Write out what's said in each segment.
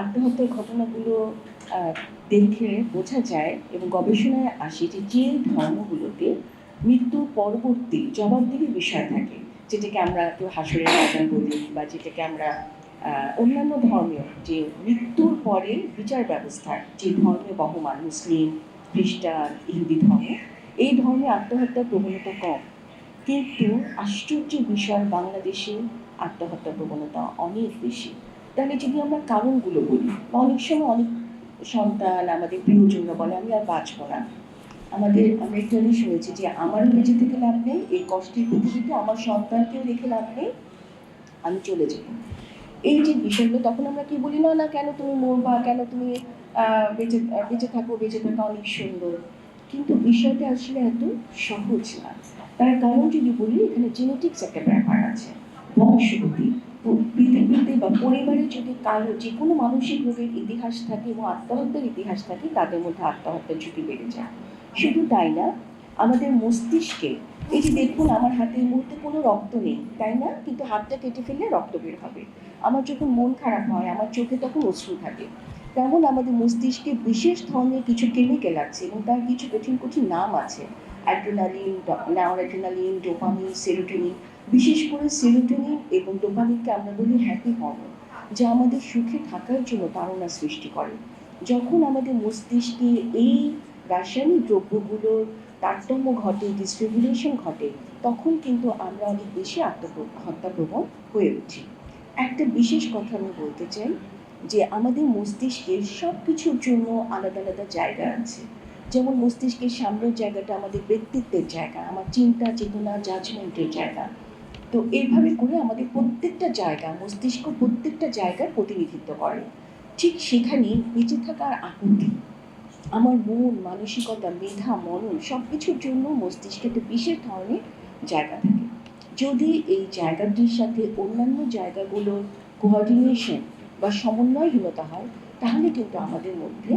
আত্মহত্যার ঘটনাগুলো দেখে বোঝা যায় এবং গবেষণায় আসে যে যে ধর্মগুলোতে মৃত্যু পরবর্তী জবাবদিহির বিষয় থাকে। যেটাকে আমরা কেউ হাসরের ময়দান বলি বা যেটাকে আমরা অন্যান্য ধর্মীয় যে মৃত্যুর পরে বিচার ব্যবস্থা, যে ধর্মে বহমান মুসলিম, খ্রিস্টান ইহুদি ধর্ম, এই ধর্মে আত্মহত্যার প্রবণতা কম। কিন্তু আশ্চর্য বিষয় বাংলাদেশে আত্মহত্যার প্রবণতা অনেক বেশি। তাহলে যদি আমরা কারণগুলো বলি, অনেক সময় অনেক সন্তান আমাদের প্রিয়জনরা বলে, আমি আর বাঁচবো না। আমাদের আমরা একটা জিনিস শুনেছি যে আমারও বেঁচে থেকে লাভ নেই এই কষ্টের পৃথিবীতে আমার সন্তানকেও রেখে লাভ নেই, আমি চলে যাব। এই যে বিষয়গুলো, তখন আমরা কি বলি, না না, কেন তুমি মরবা? কেন তুমি বেঁচে বেঁচে থাকো? বেঁচে থাকা অনেক সুন্দর। কিন্তু বিষয়টা আসলে এত সহজ না। তার কারণ যদি বলি, এখানে জেনেটিক্স একটা ব্যাপার আছে। বংশগতি বা পরিবারে যদি কারও যে কোনো মানসিক রোগের ইতিহাস থাকে এবং আত্মহত্যার ইতিহাস থাকে, তাদের মধ্যে আত্মহত্যার ঝুঁকি বেড়ে যায়। শুধু তাই না, আমাদের মস্তিষ্কে এই যে দেখুন, আমার হাতে এই মুহূর্তে কোনো রক্ত নেই, তাই না? কিন্তু হাতটা কেটে ফেললে রক্ত বের হবে। আমার যখন মন খারাপ হয়, আমার চোখে তখন অশ্রু থাকে। তেমন আমাদের মস্তিষ্কে বিশেষ ধরনের কিছু কেমিক্যাল আছে এবং তার কিছু কঠিন কঠিন নাম আছে। অ্যাড্রিনালিন অ্যাড্রিনালিন ডোপামিন সেরোটোনিন বিশেষ করে সেরোটোনিন এবং ডোপামিনকে আমরা বলি হ্যাপি হরমোন যা আমাদের সুখে থাকার জন্য তাড়না সৃষ্টি করে। যখন আমাদের মস্তিষ্কে এই রাসায়নিক দ্রব্যগুলোর তারতম্য ঘটে ডিস্ট্রিবিউশন ঘটে, তখন কিন্তু আমরা অনেক বেশি আত্মহত্যাপ্রবণ হয়ে উঠি। একটা বিশেষ কথা আমি বলতে চাই যে আমাদের মস্তিষ্কের সব কিছুর জন্য আলাদা আলাদা জায়গা আছে। যেমন মস্তিষ্কের সামনের জায়গাটা আমাদের ব্যক্তিত্বের জায়গা, আমার চিন্তা, চেতনা জাজমেন্টের জায়গা। তো এইভাবে করে আমাদের প্রত্যেকটা জায়গা, মস্তিষ্ক প্রত্যেকটা জায়গার প্রতিনিধিত্ব করে। ঠিক সেখানেই বেঁচে থাকার আকুতি আমার মন, মানসিকতা, মেধা, মনন সব কিছুর জন্য মস্তিষ্কে একটা বিশেষ ধরনের জায়গা থাকে। যদি এই জায়গাটির সাথে অন্যান্য জায়গাগুলোর কোঅর্ডিনেশন বা সমন্বয়হীনতা হয়, তাহলে কিন্তু আমাদের মধ্যে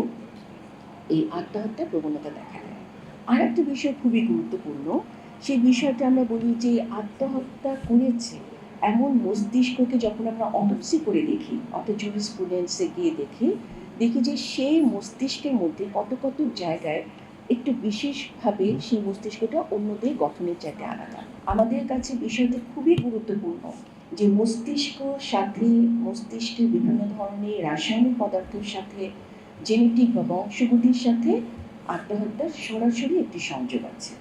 এই আত্মহত্যার প্রবণতা দেখা দেয়। আর একটা বিষয় খুবই গুরুত্বপূর্ণ সেই বিষয়টা আমরা বলি যে আত্মহত্যা করেছে এমন মস্তিষ্ককে যখন আমরা অটোপসি করে দেখি অর্থাৎ জুরিসপ্রুডেন্সে গিয়ে দেখি দেখি যে সেই মস্তিষ্কের মধ্যে কত কত জায়গায় একটু বিশেষভাবে সেই মস্তিষ্কটা অন্যদের গঠনের চাইতে আলাদা। আমাদের কাছে বিষয়টা খুবই গুরুত্বপূর্ণ যে মস্তিষ্ক সাথে মস্তিষ্কের বিভিন্ন ধরনের রাসায়নিক পদার্থের সাথে জেনেটিক বা বংশগতির সাথে আত্মহত্যার সরাসরি একটি সংযোগ আছে।